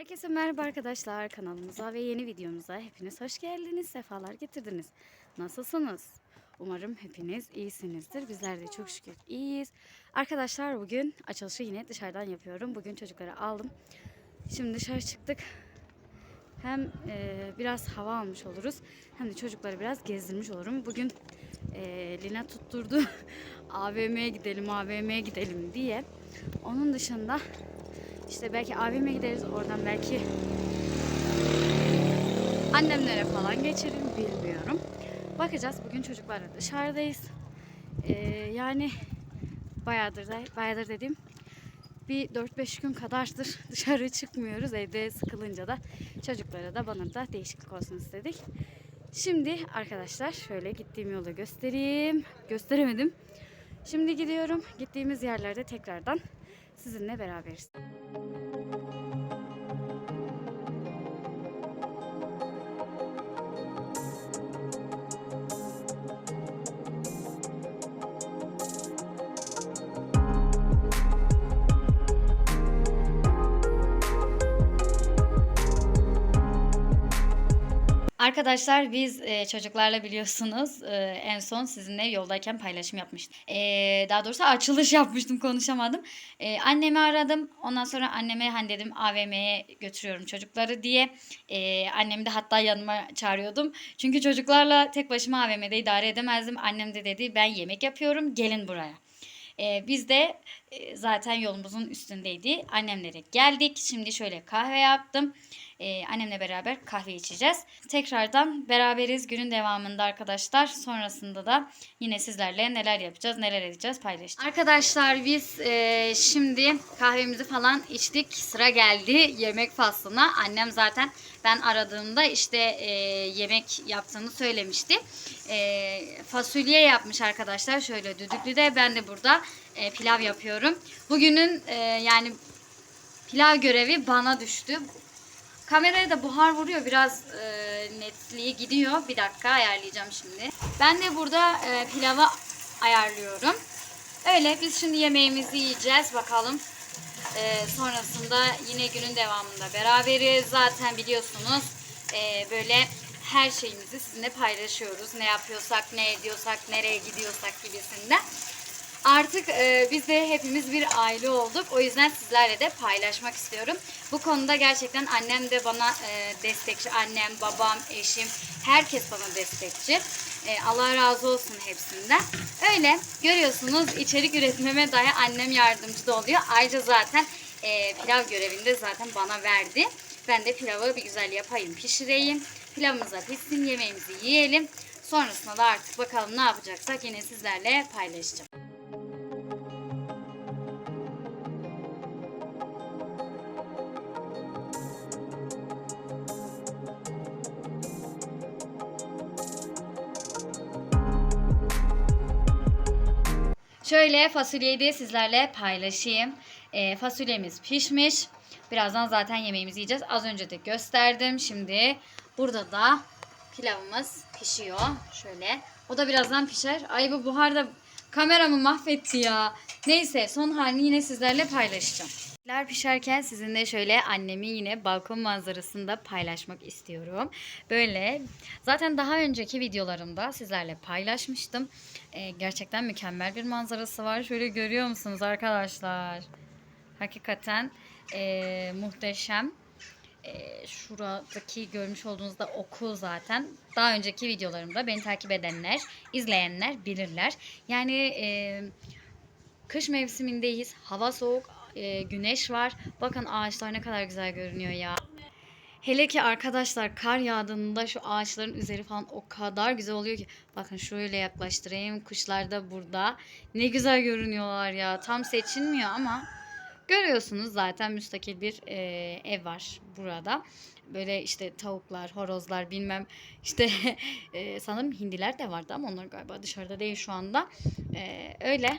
Herkese merhaba arkadaşlar kanalımıza ve yeni videomuza hepiniz hoş geldiniz, sefalar getirdiniz. Nasılsınız? Umarım hepiniz iyisinizdir. Bizler de çok şükür iyiyiz. Arkadaşlar bugün açılışı yine dışarıdan yapıyorum. Bugün çocukları aldım. Şimdi dışarı çıktık. Hem e, biraz hava almış oluruz hem de çocukları biraz gezdirmiş olurum. Bugün e, Lina tutturdu AVM'ye gidelim, AVM'ye gidelim diye. Onun dışında işte belki AVM'ye gideriz oradan belki annemlere falan geçerim bilmiyorum. Bakacağız bugün çocuklarla dışarıdayız. Ee, yani bayağıdır da bayağıdır dediğim bir 4-5 gün kadardır dışarı çıkmıyoruz. Evde sıkılınca da çocuklara da bana da değişiklik olsun istedik. Şimdi arkadaşlar şöyle gittiğim yolu göstereyim. Gösteremedim. Şimdi gidiyorum. Gittiğimiz yerlerde tekrardan sizinle beraberiz. Arkadaşlar biz e, çocuklarla biliyorsunuz e, en son sizinle yoldayken paylaşım yapmıştım. E, daha doğrusu açılış yapmıştım konuşamadım. E, annemi aradım. Ondan sonra anneme hani dedim AVM'ye götürüyorum çocukları diye. E, annemi de hatta yanıma çağırıyordum. Çünkü çocuklarla tek başıma AVM'de idare edemezdim. Annem de dedi ben yemek yapıyorum gelin buraya. E, biz de zaten yolumuzun üstündeydi. Annemlere geldik. Şimdi şöyle kahve yaptım. Ee, annemle beraber kahve içeceğiz. Tekrardan beraberiz günün devamında arkadaşlar. Sonrasında da yine sizlerle neler yapacağız, neler edeceğiz paylaşacağız. Arkadaşlar biz e, şimdi kahvemizi falan içtik. Sıra geldi yemek faslına. Annem zaten ben aradığımda işte e, yemek yaptığını söylemişti. E, fasulye yapmış arkadaşlar. Şöyle düdüklüde ben de burada e, pilav yapıyorum. Bugünün e, yani pilav görevi bana düştü. Kameraya da buhar vuruyor. Biraz e, netliği gidiyor. Bir dakika ayarlayacağım şimdi. Ben de burada e, pilavı ayarlıyorum. Öyle biz şimdi yemeğimizi yiyeceğiz. Bakalım. E, sonrasında yine günün devamında beraberiz. Zaten biliyorsunuz e, böyle her şeyimizi sizinle paylaşıyoruz. Ne yapıyorsak, ne ediyorsak, nereye gidiyorsak gibisinden. Artık e, biz de hepimiz bir aile olduk. O yüzden sizlerle de paylaşmak istiyorum. Bu konuda gerçekten annem de bana e, destekçi. Annem, babam, eşim, herkes bana destekçi. E, Allah razı olsun hepsinden. Öyle görüyorsunuz içerik üretmeme dahi annem yardımcı da oluyor. Ayrıca zaten e, pilav görevini de zaten bana verdi. Ben de pilavı bir güzel yapayım, pişireyim. Pilavımıza pişsin, yemeğimizi yiyelim. Sonrasında da artık bakalım ne yapacaksak yine sizlerle paylaşacağım. Şöyle fasulyeyi de sizlerle paylaşayım. Ee, fasulyemiz pişmiş. Birazdan zaten yemeğimizi yiyeceğiz. Az önce de gösterdim. Şimdi burada da pilavımız pişiyor. Şöyle. O da birazdan pişer. Ay bu buhar da kameramı mahvetti ya. Neyse son halini yine sizlerle paylaşacağım. Pilav pişerken sizinle şöyle annemi yine balkon manzarasında paylaşmak istiyorum. Böyle zaten daha önceki videolarımda sizlerle paylaşmıştım. Ee, gerçekten mükemmel bir manzarası var. Şöyle görüyor musunuz arkadaşlar? Hakikaten e, muhteşem. E, şuradaki görmüş olduğunuzda okul zaten. Daha önceki videolarımda beni takip edenler, izleyenler bilirler. Yani e, kış mevsimindeyiz. Hava soğuk, e, güneş var. Bakın ağaçlar ne kadar güzel görünüyor ya. Hele ki arkadaşlar kar yağdığında şu ağaçların üzeri falan o kadar güzel oluyor ki. Bakın şöyle yaklaştırayım. Kuşlar da burada. Ne güzel görünüyorlar ya. Tam seçilmiyor ama görüyorsunuz zaten müstakil bir e, ev var burada. Böyle işte tavuklar, horozlar bilmem işte e, sanırım hindiler de vardı ama onlar galiba dışarıda değil şu anda. E, öyle.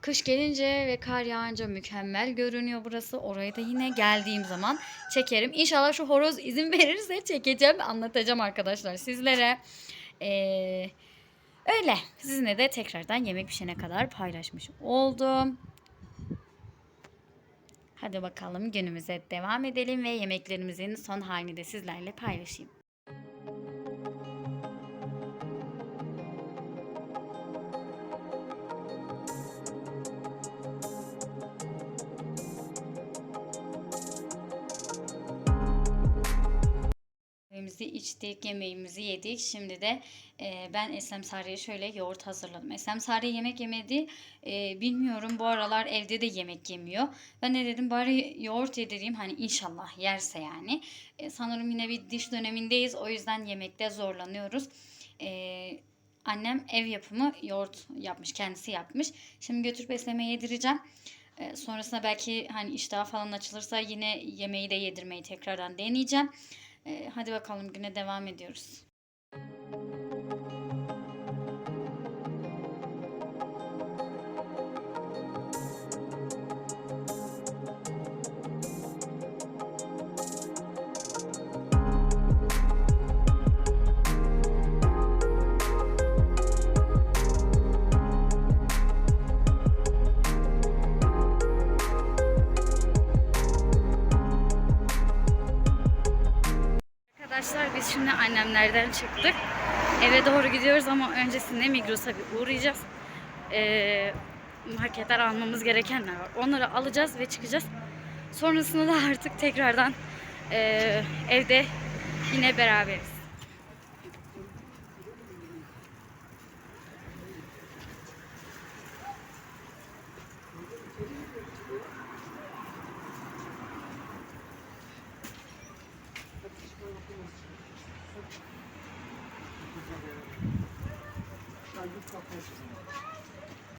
Kış gelince ve kar yağınca mükemmel görünüyor burası. Orayı da yine geldiğim zaman çekerim. İnşallah şu horoz izin verirse çekeceğim, anlatacağım arkadaşlar sizlere. Ee, öyle. Sizinle de tekrardan yemek pişene kadar paylaşmış oldum. Hadi bakalım günümüze devam edelim ve yemeklerimizin son halini de sizlerle paylaşayım. İçtik, yemeğimizi yedik. Şimdi de e, ben Eslem Sare'ye şöyle yoğurt hazırladım. Eslem Sare yemek yemedi. E, bilmiyorum bu aralar evde de yemek yemiyor. Ben de dedim bari yoğurt yedireyim. Hani inşallah yerse yani. E, sanırım yine bir diş dönemindeyiz. O yüzden yemekte zorlanıyoruz. E, annem ev yapımı yoğurt yapmış. Kendisi yapmış. Şimdi götürüp Eslem'e yedireceğim. E, sonrasında belki hani iştah falan açılırsa yine yemeği de yedirmeyi tekrardan deneyeceğim. Ee, hadi bakalım güne devam ediyoruz. Biz şimdi annemlerden çıktık. Eve doğru gidiyoruz ama öncesinde Migros'a bir uğrayacağız. Ee, marketler almamız gerekenler var. Onları alacağız ve çıkacağız. Sonrasında da artık tekrardan ee, evde yine beraberiz.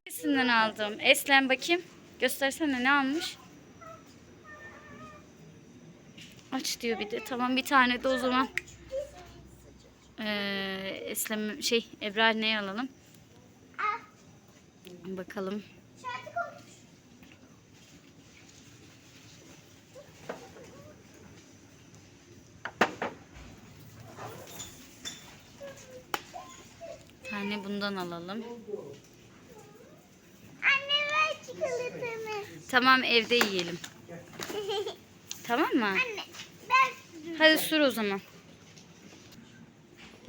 Hangisinden aldım? Eslem bakayım. Göstersene ne almış? Aç diyor bir de. Tamam bir tane de o zaman. Ee, Eslem şey Ebrar ne alalım? Bakalım. Bir tane bundan alalım. Anne ver çikolatamı. Tamam evde yiyelim. Tamam mı? Anne ben Hadi sür o zaman.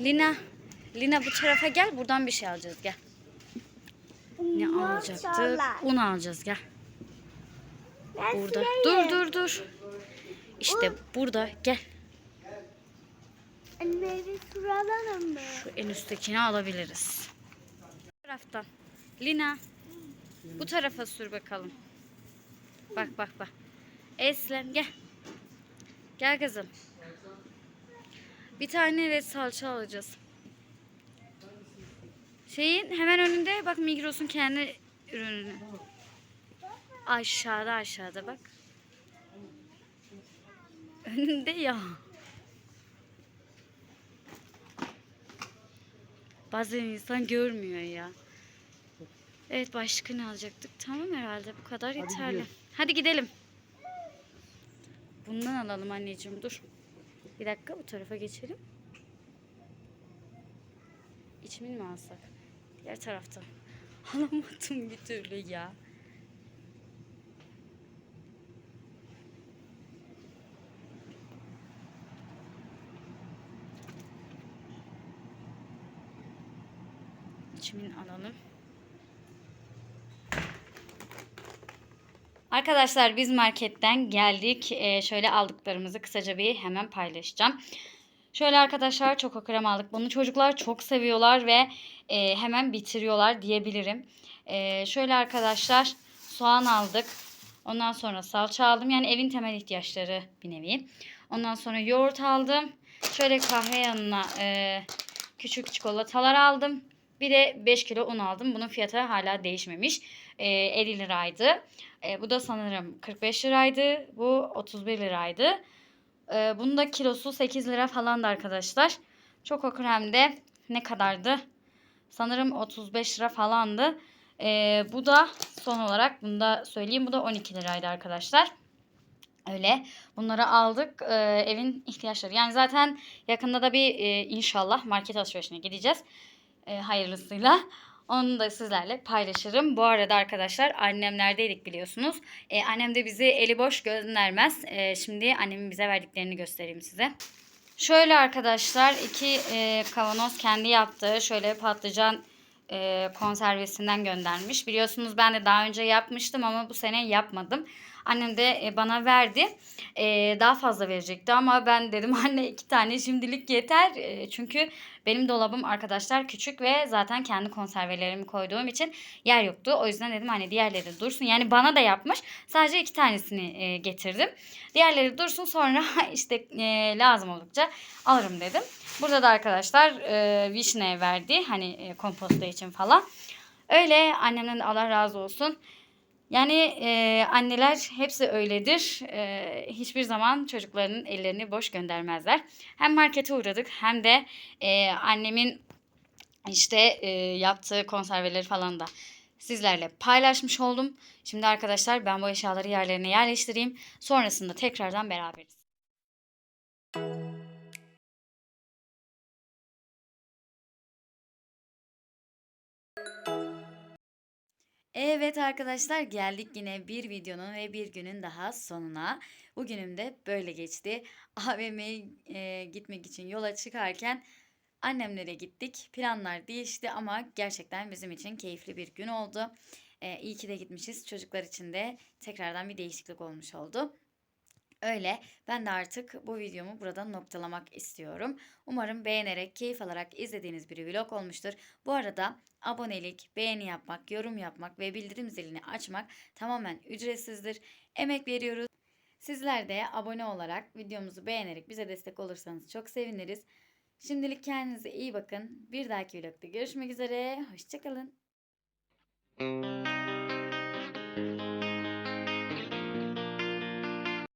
Lina. Lina bu tarafa gel. Buradan bir şey alacağız. Gel. Ne alacaktık? Un alacağız. Gel. Ben Burada. Dur dur dur. İşte burada. Gel. Anne bir sıralım mı? Şu en üsttekini alabiliriz. Bu taraftan. Lina. Bu tarafa sür bakalım. Bak bak bak. Eslem gel. Gel kızım. Bir tane evet salça alacağız. Şeyin hemen önünde bak Migros'un kendi ürünü. Aşağıda aşağıda bak. Önünde ya. Bazen insan görmüyor ya. Evet başka ne alacaktık? Tamam herhalde bu kadar yeterli. Hadi gidelim. Bundan alalım anneciğim dur. Bir dakika bu tarafa geçelim. İçmin mi alsak? Diğer tarafta. Alamadım bir türlü ya. İçmin alalım. Arkadaşlar biz marketten geldik. Ee, şöyle aldıklarımızı kısaca bir hemen paylaşacağım. Şöyle arkadaşlar çok krem aldık. Bunu çocuklar çok seviyorlar ve e, hemen bitiriyorlar diyebilirim. E, şöyle arkadaşlar soğan aldık. Ondan sonra salça aldım. Yani evin temel ihtiyaçları bir nevi. Ondan sonra yoğurt aldım. Şöyle kahve yanına e, küçük çikolatalar aldım. Bir de 5 kilo un aldım. Bunun fiyatı hala değişmemiş. E, 50 liraydı. E, bu da sanırım 45 liraydı. Bu 31 liraydı. E, bunun da kilosu 8 lira falandı arkadaşlar. Çoko kremde ne kadardı? Sanırım 35 lira falandı. E, bu da son olarak bunu da söyleyeyim. Bu da 12 liraydı arkadaşlar. Öyle. Bunları aldık. E, evin ihtiyaçları. Yani zaten yakında da bir e, inşallah market alışverişine gideceğiz. E, hayırlısıyla. Onu da sizlerle paylaşırım. Bu arada arkadaşlar annemlerdeydik biliyorsunuz. E, annem de bizi eli boş göndermez. E, şimdi annemin bize verdiklerini göstereyim size. Şöyle arkadaşlar iki e, kavanoz kendi yaptığı şöyle patlıcan e, konservesinden göndermiş. Biliyorsunuz ben de daha önce yapmıştım ama bu sene yapmadım. Annem de e, bana verdi. E, daha fazla verecekti ama ben dedim anne iki tane şimdilik yeter. E, çünkü benim dolabım arkadaşlar küçük ve zaten kendi konservelerimi koyduğum için yer yoktu. O yüzden dedim hani diğerleri dursun. Yani bana da yapmış. Sadece iki tanesini getirdim. Diğerleri dursun sonra işte lazım oldukça alırım dedim. Burada da arkadaşlar vişne verdi. Hani komposta için falan. Öyle annemden de Allah razı olsun. Yani e, anneler hepsi öyledir. E, hiçbir zaman çocuklarının ellerini boş göndermezler. Hem markete uğradık hem de e, annemin işte e, yaptığı konserveleri falan da sizlerle paylaşmış oldum. Şimdi arkadaşlar ben bu eşyaları yerlerine yerleştireyim. Sonrasında tekrardan beraberiz. Evet arkadaşlar geldik yine bir videonun ve bir günün daha sonuna. Bugünüm de böyle geçti. AVM'ye e, gitmek için yola çıkarken annemlere gittik. Planlar değişti ama gerçekten bizim için keyifli bir gün oldu. E, iyi ki de gitmişiz. Çocuklar için de tekrardan bir değişiklik olmuş oldu. Öyle ben de artık bu videomu burada noktalamak istiyorum. Umarım beğenerek, keyif alarak izlediğiniz bir vlog olmuştur. Bu arada abonelik, beğeni yapmak, yorum yapmak ve bildirim zilini açmak tamamen ücretsizdir. Emek veriyoruz. Sizler de abone olarak videomuzu beğenerek bize destek olursanız çok seviniriz. Şimdilik kendinize iyi bakın. Bir dahaki vlogda görüşmek üzere. Hoşçakalın.